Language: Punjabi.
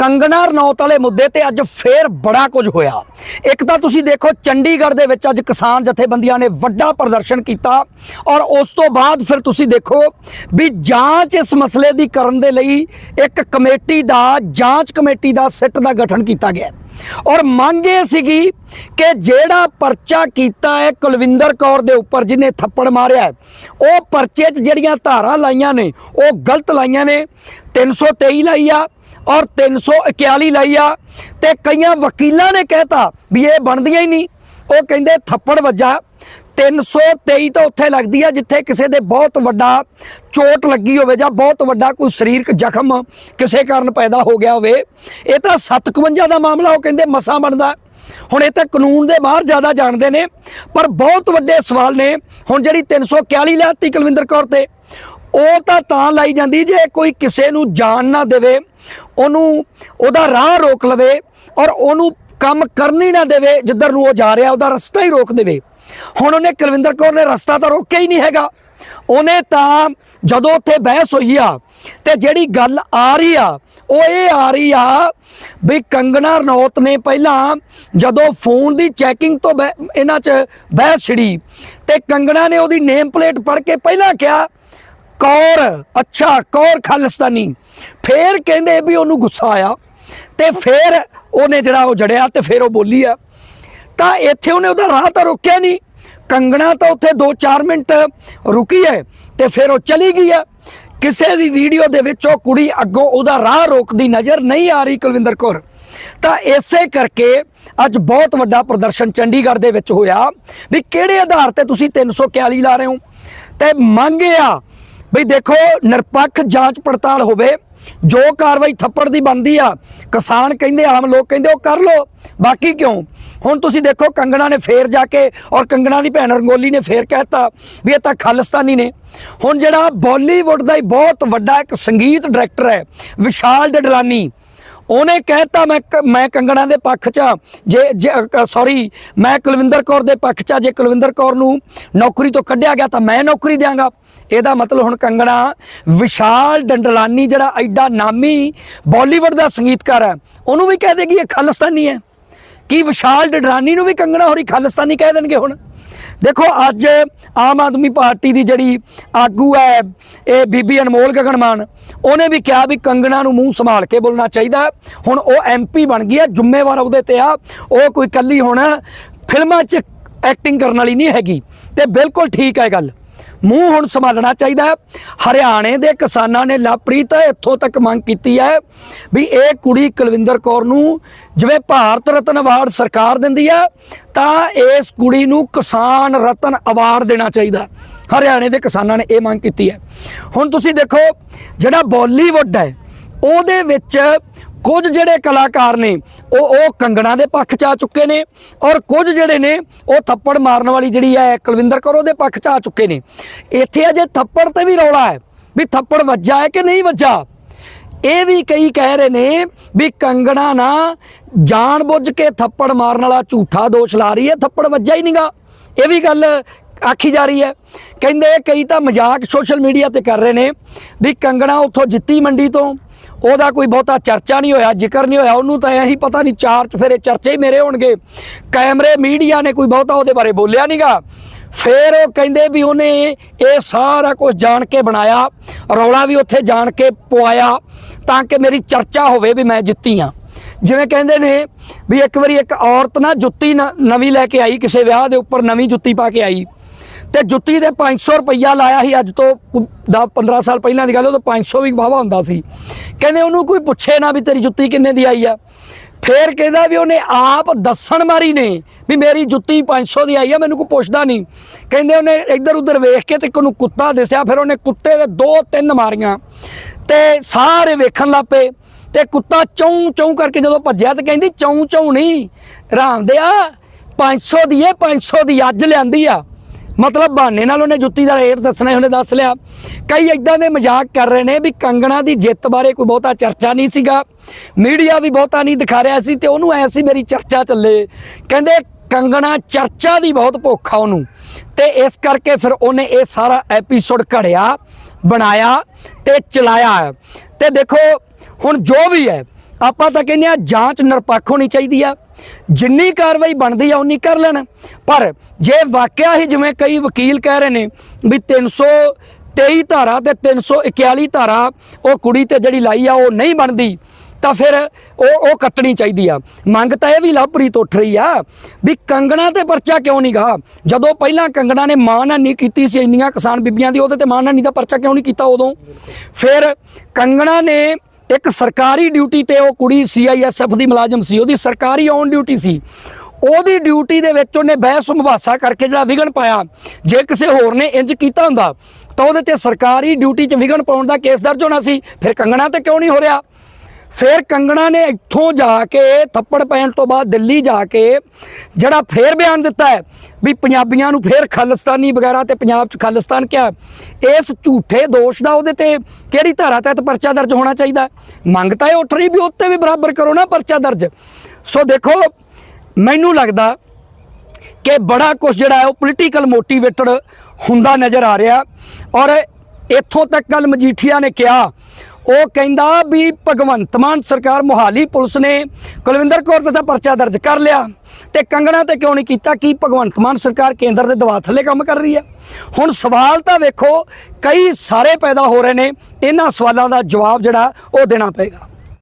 ਕੰਗਣਾ ਰਣੌਤ ਵਾਲੇ ਮੁੱਦੇ ਤੇ ਅੱਜ ਫੇਰ ਬੜਾ ਕੁਝ ਹੋਇਆ। ਇੱਕ ਤਾਂ ਤੁਸੀਂ ਦੇਖੋ, ਚੰਡੀਗੜ੍ਹ ਦੇ ਵਿੱਚ ਅੱਜ ਕਿਸਾਨ ਜਥੇਬੰਦੀਆਂ ਨੇ ਵੱਡਾ ਪ੍ਰਦਰਸ਼ਨ ਕੀਤਾ ਔਰ ਉਸ ਤੋਂ ਬਾਅਦ ਫਿਰ ਤੁਸੀਂ ਦੇਖੋ ਵੀ ਜਾਂਚ ਇਸ ਮਸਲੇ ਦੀ ਕਰਨ ਦੇ ਲਈ ਇੱਕ ਕਮੇਟੀ ਦਾ, ਜਾਂਚ ਕਮੇਟੀ ਦਾ ਸਿੱਟ ਦਾ ਗਠਨ ਕੀਤਾ ਗਿਆ ਔਰ ਮੰਗ ਇਹ ਸੀਗੀ ਕਿ ਜਿਹੜਾ ਪਰਚਾ ਕੀਤਾ ਹੈ ਕੁਲਵਿੰਦਰ ਕੌਰ ਦੇ ਉੱਪਰ ਜਿਹਨੇ ਥੱਪੜ ਮਾਰਿਆ ਉਹ ਪਰਚੇ 'ਚ ਜਿਹੜੀਆਂ ਧਾਰਾਂ ਲਾਈਆਂ ਨੇ, ਉਹ ਗਲਤ ਲਾਈਆਂ ਨੇ 323 ਲਾਈ ਆ ਔਰ 341 ਲਾਈ ਆ ਤੇ ਕਈਆਂ ਵਕੀਲਾਂ ਨੇ ਕਹਿਤਾ ਵੀ ਇਹ ਬਣਦੀਆਂ ਹੀ ਨਹੀਂ। ਉਹ ਕਹਿੰਦੇ ਥੱਪੜ ਵੱਜਾ। 323 ਤਾਂ ਉੱਥੇ ਲੱਗਦੀ ਆ ਜਿੱਥੇ ਕਿਸੇ ਦੇ ਬਹੁਤ ਵੱਡਾ ਚੋਟ ਲੱਗੀ ਹੋਵੇ ਜਾਂ ਬਹੁਤ ਵੱਡਾ ਕੋਈ ਸਰੀਰਕ ਜ਼ਖਮ ਕਿਸੇ ਕਾਰਨ ਪੈਦਾ ਹੋ ਗਿਆ ਹੋਵੇ। ਇਹ ਤਾਂ 57 ਦਾ ਮਾਮਲਾ, ਉਹ ਕਹਿੰਦੇ ਮਸਾ ਬਣਦਾ। ਹੁਣ ਇਹ ਤਾਂ ਕਾਨੂੰਨ ਦੇ ਬਾਹਰ ਜ਼ਿਆਦਾ ਜਾਣਦੇ ਨੇ, ਪਰ ਬਹੁਤ ਵੱਡੇ ਸਵਾਲ ਨੇ। ਹੁਣ ਜਿਹੜੀ 341 ਲਾਤੀ ਕੁਲਵਿੰਦਰ ਕੌਰ ਤੇ, ਉਹ ਤਾਂ ਤਾਂ ਲਾਈ ਜਾਂਦੀ ਜੇ ਕੋਈ ਕਿਸੇ ਨੂੰ ਜਾਣ ਨਾ ਦੇਵੇ। ਉਹਨੂੰ ਉਹਦਾ ਰਾਹ ਰੋਕ ਲਵੇ ਔਰ ਉਹਨੂੰ ਕੰਮ ਕਰਨ ਹੀ ਨਾ ਦੇਵੇ ਜਿੱਧਰ ਨੂੰ ਉਹ ਜਾ ਰਿਹਾ, ਉਹਦਾ ਰਸਤਾ ਹੀ ਰੋਕ ਦੇਵੇ। ਹੁਣ ਉਹਨੇ ਕੁਲਵਿੰਦਰ ਕੌਰ ਨੇ ਰਸਤਾ ਤਾਂ ਰੋਕਿਆ ਹੀ ਨਹੀਂ ਹੈਗਾ। ਉਹਨੇ ਤਾਂ ਜਦੋਂ ਉੱਥੇ ਬਹਿਸ ਹੋਈ ਆ ਤੇ ਜਿਹੜੀ ਗੱਲ ਆ ਰਹੀ ਆ, ਉਹ ਇਹ ਆ ਰਹੀ ਆ ਵੀ ਕੰਗਣਾ ਰਣੌਤ ਨੇ ਪਹਿਲਾਂ ਜਦੋਂ ਫੋਨ ਦੀ ਚੈਕਿੰਗ ਤੋਂ ਬਹਿ- ਇਹਨਾਂ 'ਚ ਬਹਿਸ ਛਿੜੀ ਤੇ ਕੰਗਣਾ ਨੇ ਉਹਦੀ ਨੇਮ ਪਲੇਟ ਪੜ੍ਹ ਕੇ ਪਹਿਲਾਂ ਕਿਹਾ ਕੌਰ, ਅੱਛਾ, ਕੌਰ ਖਾਲਿਸਤਾਨੀ। ਫੇਰ ਕਹਿੰਦੇ ਵੀ ਉਹਨੂੰ ਗੁੱਸਾ ਆਇਆ ਤੇ ਫੇਰ ਉਹਨੇ ਜਿਹੜਾ ਉਹ ਜੜਿਆ ਤੇ ਫੇਰ ਉਹ ਬੋਲੀ ਆ। ਤਾਂ ਇੱਥੇ ਉਹਨੇ ਉਹਦਾ ਰਾਹ ਤਾਂ ਰੋਕਿਆ ਨਹੀਂ। ਕੰਗਣਾ ਤਾਂ ਉੱਥੇ 2-4 ਮਿੰਟ ਰੁਕੀ ਹੈ ਤੇ ਫਿਰ ਉਹ ਚਲੀ ਗਈ ਹੈ ਕਿਸੇ ਦੀ ਵੀਡੀਓ ਦੇ ਵਿੱਚ ਉਹ ਕੁੜੀ ਅੱਗੋਂ ਉਹਦਾ ਰਾਹ ਰੋਕਦੀ ਨਜ਼ਰ ਨਹੀਂ ਆ ਰਹੀ ਕੁਲਵਿੰਦਰ ਕੌਰ। ਤਾਂ ਇਸੇ ਕਰਕੇ ਅੱਜ ਬਹੁਤ ਵੱਡਾ ਪ੍ਰਦਰਸ਼ਨ ਚੰਡੀਗੜ੍ਹ ਦੇ ਵਿੱਚ ਹੋਇਆ ਵੀ ਕਿਹੜੇ ਆਧਾਰ ਤੇ ਤੁਸੀਂ 341 ਲਾ ਰਹੇ ਹੋ? ਤੇ ਮੰਗਿਆ ਬਈ ਦੇਖੋ, ਨਿਰਪੱਖ ਜਾਂਚ ਪੜਤਾਲ ਹੋਵੇ, ਜੋ ਕਾਰਵਾਈ ਥੱਪੜ ਦੀ ਬਣਦੀ ਆ, ਕਿਸਾਨ ਕਹਿੰਦੇ, ਆਮ ਲੋਕ ਕਹਿੰਦੇ, ਉਹ ਕਰ ਲੋ ਬਾਕੀ ਕਿਉਂ? ਹੁਣ ਤੁਸੀਂ ਦੇਖੋ, ਕੰਗਣਾ ਨੇ ਫੇਰ ਜਾ ਕੇ, ਔਰ ਕੰਗਣਾ ਦੀ ਭੈਣ ਰੰਗੋਲੀ ਨੇ ਫੇਰ ਕਹਿਤਾ ਵੀ ਇਹ ਤਾਂ ਖਾਲਿਸਤਾਨੀ ਨੇ। ਹੁਣ ਜਿਹੜਾ ਬਾਲੀਵੁੱਡ ਦਾ ਹੀ ਬਹੁਤ ਵੱਡਾ ਇੱਕ ਸੰਗੀਤ ਡਾਇਰੈਕਟਰ ਹੈ, ਵਿਸ਼ਾਲ ਡਡਲਾਨੀ, ਉਹਨੇ ਕਹਿਤਾ ਮੈਂ ਕ- ਮੈਂ ਕੰਗਣਾ ਦੇ ਪੱਖ 'ਚ ਆ। ਜੇ ਸੌਰੀ ਮੈਂ ਕੁਲਵਿੰਦਰ ਕੌਰ ਦੇ ਪੱਖ 'ਚ ਜੇ ਕੁਲਵਿੰਦਰ ਕੌਰ ਨੂੰ ਨੌਕਰੀ ਤੋਂ ਕੱਢਿਆ ਗਿਆ, ਤਾਂ ਮੈਂ ਨੌਕਰੀ ਦਿਆਂਗਾ। ਇਹਦਾ ਮਤਲਬ ਹੁਣ ਕੰਗਣਾ, ਵਿਸ਼ਾਲ ਡੰਡਲਾਨੀ ਜਿਹੜਾ ਐਡਾ ਨਾਮੀ ਬਾਲੀਵੁੱਡ ਦਾ ਸੰਗੀਤਕਾਰ ਹੈ, ਉਹਨੂੰ ਵੀ ਕਹਿ ਦੇਗੀ ਇਹ ਖਾਲਿਸਤਾਨੀ ਹੈ। ਕੀ ਵਿਸ਼ਾਲ ਡਡਰਾਨੀ ਨੂੰ ਵੀ ਕੰਗਣਾ ਹੋਰੀ ਖਾਲਿਸਤਾਨੀ ਕਹਿ ਦੇਣਗੇ ਹੁਣ? ਦੇਖੋ, ਅੱਜ ਆਮ ਆਦਮੀ ਪਾਰਟੀ ਦੀ ਜਿਹੜੀ ਆਗੂ ਹੈ, ਇਹ ਬੀਬੀ ਅਨਮੋਲ ਗਗਨਮਾਨ, ਉਹਨੇ ਵੀ ਕਿਹਾ ਵੀ ਕੰਗਣਾ ਨੂੰ ਮੂੰਹ ਸੰਭਾਲ ਕੇ ਬੋਲਣਾ ਚਾਹੀਦਾ। ਹੁਣ ਉਹ ਐਮਪੀ ਬਣ ਗਈ ਹੈ, ਜ਼ਿੰਮੇਵਾਰ ਉਹਦੇ ਤੇ ਆ। ਉਹ ਕੋਈ ਕੱਲੀ ਹੁਣ ਫਿਲਮਾਂ 'ਚ ਐਕਟਿੰਗ ਕਰਨ ਵਾਲੀ ਨਹੀਂ ਹੈਗੀ। ਤੇ ਬਿਲਕੁਲ ਠੀਕ ਹੈ ਗੱਲ। ਮੂੰਹ ਹੁਣ ਸੰਭਾਲਣਾ ਚਾਹੀਦਾ ਹੈ। ਹਰਿਆਣੇ ਦੇ ਕਿਸਾਨਾਂ ਨੇ ਲਾਪ੍ਰੀਤ ਇੱਥੋਂ ਤੱਕ ਮੰਗ ਕੀਤੀ ਹੈ ਵੀ ਇਹ ਕੁੜੀ ਕੁਲਵਿੰਦਰ ਕੌਰ ਨੂੰ ਜਿਵੇਂ ਭਾਰਤ ਰਤਨ ਅਵਾਰਡ ਸਰਕਾਰ ਦਿੰਦੀ ਹੈ, ਤਾਂ ਇਸ ਕੁੜੀ ਨੂੰ ਕਿਸਾਨ ਰਤਨ ਅਵਾਰਡ ਦੇਣਾ ਚਾਹੀਦਾ। ਹਰਿਆਣੇ ਦੇ ਕਿਸਾਨਾਂ ਨੇ ਇਹ ਮੰਗ ਕੀਤੀ ਹੈ। ਹੁਣ ਤੁਸੀਂ ਦੇਖੋ, ਜਿਹੜਾ ਬਾਲੀਵੁੱਡ ਹੈ, ਉਹਦੇ ਵਿੱਚ ਕੁਝ ਜਿਹੜੇ ਕਲਾਕਾਰ ਨੇ, ਉਹ ਉਹ ਕੰਗਣਾ ਦੇ ਪੱਖ 'ਚ ਆ ਚੁੱਕੇ ਨੇ ਔਰ ਕੁਝ ਜਿਹੜੇ ਨੇ, ਉਹ ਥੱਪੜ ਮਾਰਨ ਵਾਲੀ ਜਿਹੜੀ ਹੈ ਕੁਲਵਿੰਦਰ ਕੌਰ ਉਹਦੇ ਪੱਖ 'ਚ ਆ ਚੁੱਕੇ ਨੇ। ਇੱਥੇ ਅਜੇ ਥੱਪੜ ਤੇ ਵੀ ਰੌਲਾ ਹੈ ਵੀ ਥੱਪੜ ਵੱਜਾ ਹੈ ਕਿ ਨਹੀਂ ਵੱਜਾ? ਇਹ ਵੀ ਕਈ ਕਹਿ ਰਹੇ ਨੇ ਵੀ ਕੰਗਣਾ ਨਾ ਜਾਣਬੁੱਝ ਕੇ ਥੱਪੜ ਮਾਰਨ ਵਾਲਾ ਝੂਠਾ ਦੋਸ਼ ਲਾ ਰਹੀ ਹੈ, ਥੱਪੜ ਵੱਜਾ ਹੀ ਨਹੀਂਗਾ। ਇਹ ਵੀ ਗੱਲ ਆਖੀ ਜਾ ਰਹੀ ਹੈ। ਕਹਿੰਦੇ ਕਈ ਤਾਂ ਮਜ਼ਾਕ ਸੋਸ਼ਲ ਮੀਡੀਆ ਤੇ ਕਰ ਰਹੇ ਨੇ ਵੀ ਕੰਗਣਾ ਉੱਥੋਂ ਜਿੱਤੀ ਮੰਡੀ ਤੋਂ ਉਹਦਾ ਕੋਈ ਬਹੁਤਾ ਚਰਚਾ ਨਹੀਂ ਹੋਇਆ, ਜ਼ਿਕਰ ਨਹੀਂ ਹੋਇਆ। ਉਹਨੂੰ ਤਾਂ ਇਹੀ ਪਤਾ ਨਹੀਂ, ਚਾਰ ਚਫੇਰੇ ਚਰਚੇ ਹੀ ਮੇਰੇ ਹੋਣਗੇ। ਕੈਮਰੇ, ਮੀਡੀਆ ਨੇ ਕੋਈ ਬਹੁਤਾ ਉਹਦੇ ਬਾਰੇ ਬੋਲਿਆ ਨਹੀਂਗਾ ਫਿਰ ਉਹ ਕਹਿੰਦੇ ਵੀ ਉਹਨੇ ਇਹ ਸਾਰਾ ਕੁਝ ਜਾਣ ਕੇ ਬਣਾਇਆ, ਰੌਲਾ ਵੀ ਉੱਥੇ ਜਾਣ ਕੇ ਪਵਾਇਆ, ਤਾਂ ਕਿ ਮੇਰੀ ਚਰਚਾ ਹੋਵੇ ਵੀ ਮੈਂ ਜਿੱਤੀ ਆ ਜਿਵੇਂ ਕਹਿੰਦੇ ਨੇ ਵੀ ਇੱਕ ਵਾਰੀ ਇੱਕ ਔਰਤ ਨਾ ਜੁੱਤੀ ਨ- ਨਵੀਂ ਲੈ ਕੇ ਆਈ, ਕਿਸੇ ਵਿਆਹ ਦੇ ਉੱਪਰ ਨਵੀਂ ਜੁੱਤੀ ਪਾ ਕੇ ਆਈ। ਤੇ ਜੁੱਤੀ ਦੇ 500 ਰੁਪਈਆ ਲਾਇਆ ਸੀ ਅੱਜ ਤੋਂ 10 15 ਸਾਲ ਪਹਿਲਾਂ ਦੀ ਗੱਲ ਉਹ ਤਾਂ 500 ਵੀ ਵਾਵਾ ਹੁੰਦਾ ਸੀ। ਕਹਿੰਦੇ ਉਹਨੂੰ ਕੋਈ ਪੁੱਛੇ ਨਾ ਵੀ ਤੇਰੀ ਜੁੱਤੀ ਕਿੰਨੇ ਦੀ ਆਈ ਆ। ਫੇਰ ਕਹਿੰਦਾ ਵੀ ਉਹਨੇ ਆਪ ਦੱਸਣ ਮਾਰੀ ਨੇ ਵੀ ਮੇਰੀ ਜੁੱਤੀ 500 ਦੀ ਆਈ ਆ, ਮੈਨੂੰ ਕੋਈ ਪੁੱਛਦਾ ਨਹੀਂ। ਕਹਿੰਦੇ ਉਹਨੇ ਇੱਧਰ ਉੱਧਰ ਵੇਖ ਕੇ ਤੇ ਇੱਕ ਨੂੰ ਕੁੱਤਾ ਦਿਸਿਆ, ਫਿਰ ਉਹਨੇ ਕੁੱਤੇ ਦੇ ਦੋ ਤਿੰਨ ਮਾਰੀਆਂ। ਤੇ ਸਾਰੇ ਵੇਖਣ ਲੱਪੇ ਤੇ ਕੁੱਤਾ ਚੌਂ ਚੌਂ ਕਰਕੇ ਜਦੋਂ ਭੱਜਿਆ ਤੇ ਕਹਿੰਦੀ ਚੌਂ ਚੌਂ ਨਹੀਂ, ਰਾਮਦਿਆ 500 ਦੀ ਏ 500 ਦੀ ਅੱਜ ਲਿਆਂਦੀ ਆ। ਮਤਲਬ ਬਹਾਨੇ ਨਾਲ ਉਹਨੇ ਜੁੱਤੀ ਦਾ ਰੇਟ ਦੱਸਣਾ ਉਹਨੇ ਦੱਸ ਲਿਆ। ਕਈ ਇਦਾਂ ਦੇ ਮਜ਼ਾਕ ਕਰ ਰਹੇ ਨੇ ਵੀ ਕੰਗਣਾ ਦੀ ਜਿੱਤ ਬਾਰੇ ਕੋਈ ਬਹੁਤਾ ਚਰਚਾ ਨਹੀਂ ਸੀਗਾ। ਮੀਡੀਆ ਵੀ ਬਹੁਤਾ ਨਹੀਂ ਦਿਖਾ ਰਿਹਾ ਸੀ ਤੇ ਉਹਨੂੰ ਐ ਸੀ ਮੇਰੀ ਚਰਚਾ ਚੱਲੇ। ਕਹਿੰਦੇ ਕੰਗਣਾ ਚਰਚਾ ਦੀ ਬਹੁਤ ਭੁੱਖ ਆ ਉਹਨੂੰ। ਤੇ ਇਸ ਕਰਕੇ ਫਿਰ ਉਹਨੇ ਇਹ ਸਾਰਾ ਐਪੀਸੋਡ ਘੜਿਆ, ਬਣਾਇਆ ਤੇ ਚਲਾਇਆ। ਤੇ ਦੇਖੋ, ਹੁਣ ਜੋ ਵੀ ਹੈ, ਆਪਾਂ ਤਾਂ ਕਹਿੰਦੇ ਆ ਜਾਂਚ ਨਿਰਪੱਖ ਹੋਣੀ ਚਾਹੀਦੀ ਆ। ਜਿੰਨੀ ਕਾਰਵਾਈ ਬਣਦੀ ਆ, ਉਨੀ ਕਰ ਲੈਣ। ਪਰ ਜੇ ਵਾਕਿਆ ਹੀ ਜਿਵੇਂ ਕਈ ਵਕੀਲ ਕਹਿ ਰਹੇ ਨੇ ਵੀ 323 ਧਾਰਾ ਤੇ 341 ਧਾਰਾ ਉਹ ਕੁੜੀ ਤੇ ਜਿਹੜੀ ਲਾਈ ਆ, ਉਹ ਨਹੀਂ ਬਣਦੀ, ਤਾਂ ਫਿਰ ਉਹ ਉਹ ਕੱਟਣੀ ਚਾਹੀਦੀ ਆ। ਮੰਗ ਤਾਂ ਇਹ ਵੀ ਲਵਪ੍ਰੀਤ ਉੱਠ ਰਹੀ ਆ ਵੀ ਕੰਗਣਾ ਤੇ ਪਰਚਾ ਕਿਉਂ ਨਹੀਂ ਗਾ? ਜਦੋਂ ਪਹਿਲਾਂ ਕੰਗਣਾ ਨੇ ਮਾਨਹਾਨੀ ਕੀਤੀ ਸੀ ਇੰਨੀਆਂ ਕਿਸਾਨ ਬੀਬੀਆਂ ਦੀ, ਉਹਦੇ ਤੇ ਮਾਨਹਾਨੀ ਦਾ ਪਰਚਾ ਕਿਉਂ ਨਹੀਂ ਕੀਤਾ ਉਦੋਂ? ਫਿਰ ਕੰਗਣਾ ਨੇ ਇੱਕ ਸਰਕਾਰੀ ਡਿਊਟੀ ਤੇ ਉਹ ਕੁੜੀ ਸੀਆਈਐਸਐਫ ਦੀ ਮੁਲਾਜ਼ਮ ਸੀ, ਉਹਦੀ ਸਰਕਾਰੀ ਔਨ ਡਿਊਟੀ ਸੀ। ਉਹਦੀ ਡਿਊਟੀ ਦੇ ਵਿੱਚ ਉਹਨੇ ਬਹਿਸ ਮੁਬਾਸਾ ਕਰਕੇ ਜਿਹੜਾ ਵਿਗਣ ਪਾਇਆ, ਜੇ ਕਿਸੇ ਹੋਰ ਨੇ ਇੰਜ ਕੀਤਾ ਹੁੰਦਾ, ਤਾਂ ਉਹਦੇ ਤੇ ਸਰਕਾਰੀ ਡਿਊਟੀ 'ਚ ਵਿਗਣ ਪਾਉਣ ਦਾ ਕੇਸ ਦਰਜ ਹੋਣਾ ਸੀ, ਫਿਰ ਕੰਗਣਾ ਤੇ ਕਿਉਂ ਨਹੀਂ ਹੋ ਰਿਹਾ? ਫਿਰ ਕੰਗਣਾ ਨੇ ਇੱਥੋਂ ਜਾ ਕੇ ਥੱਪੜ ਪੈਣ ਤੋਂ ਬਾਅਦ ਦਿੱਲੀ ਜਾ ਕੇ ਜਿਹੜਾ ਫੇਰ ਬਿਆਨ ਦਿੱਤਾ ਹੈ ਵੀ ਪੰਜਾਬੀਆਂ ਨੂੰ ਫੇਰ ਖਾਲਿਸਤਾਨੀ ਵਗੈਰਾ ਤੇ ਪੰਜਾਬ 'ਚ ਖਾਲਿਸਤਾਨ ਕਿਹਾ ਇਸ ਝੂਠੇ ਦੋਸ਼ ਦਾ ਉਹਦੇ ਤੇ ਕਿਹੜੀ ਧਾਰਾ ਤਹਿਤ ਪਰਚਾ ਦਰਜ ਹੋਣਾ ਚਾਹੀਦਾ ਮੰਗ ਤਾਂ ਇਹ ਉੱਠ ਰਹੀ ਵੀ ਉੱਤੇ ਵੀ ਬਰਾਬਰ ਕਰੋ ਨਾ ਪਰਚਾ ਦਰਜ। ਸੋ ਦੇਖੋ, ਮੈਨੂੰ ਲੱਗਦਾ ਕਿ ਬੜਾ ਕੁਝ ਜਿਹੜਾ ਹੈ ਉਹ ਪੋਲੀਟੀਕਲ ਮੋਟੀਵੇਟਡ ਹੁੰਦਾ ਨਜ਼ਰ ਆ ਰਿਹਾ ਔਰ ਇੱਥੋਂ ਤੱਕ ਗੱਲ ਮਜੀਠੀਆ ਨੇ ਕਿਹਾ ਉਹ ਕਹਿੰਦਾ ਵੀ ਭਗਵੰਤ ਮਾਨ ਸਰਕਾਰ ਮੋਹਾਲੀ ਪੁਲਿਸ ਨੇ ਕੁਲਵਿੰਦਰ ਕੌਰ ਤੇ ਤਾਂ ਪਰਚਾ ਦਰਜ ਕਰ ਲਿਆ ਤੇ ਕੰਗਣਾ ਤੇ ਕਿਉਂ ਨਹੀਂ ਕੀਤਾ? ਕੀ ਭਗਵੰਤ ਮਾਨ ਸਰਕਾਰ ਕੇਂਦਰ ਦੇ ਦਬਾਅ ਥੱਲੇ ਕੰਮ ਕਰ ਰਹੀ ਹੈ? ਹੁਣ ਸਵਾਲ ਤਾਂ ਵੇਖੋ, ਕਈ ਸਾਰੇ ਪੈਦਾ ਹੋ ਰਹੇ ਨੇ, ਇਹਨਾਂ ਸਵਾਲਾਂ ਦਾ ਜਵਾਬ ਜਿਹੜਾ ਉਹ ਦੇਣਾ ਪਏਗਾ।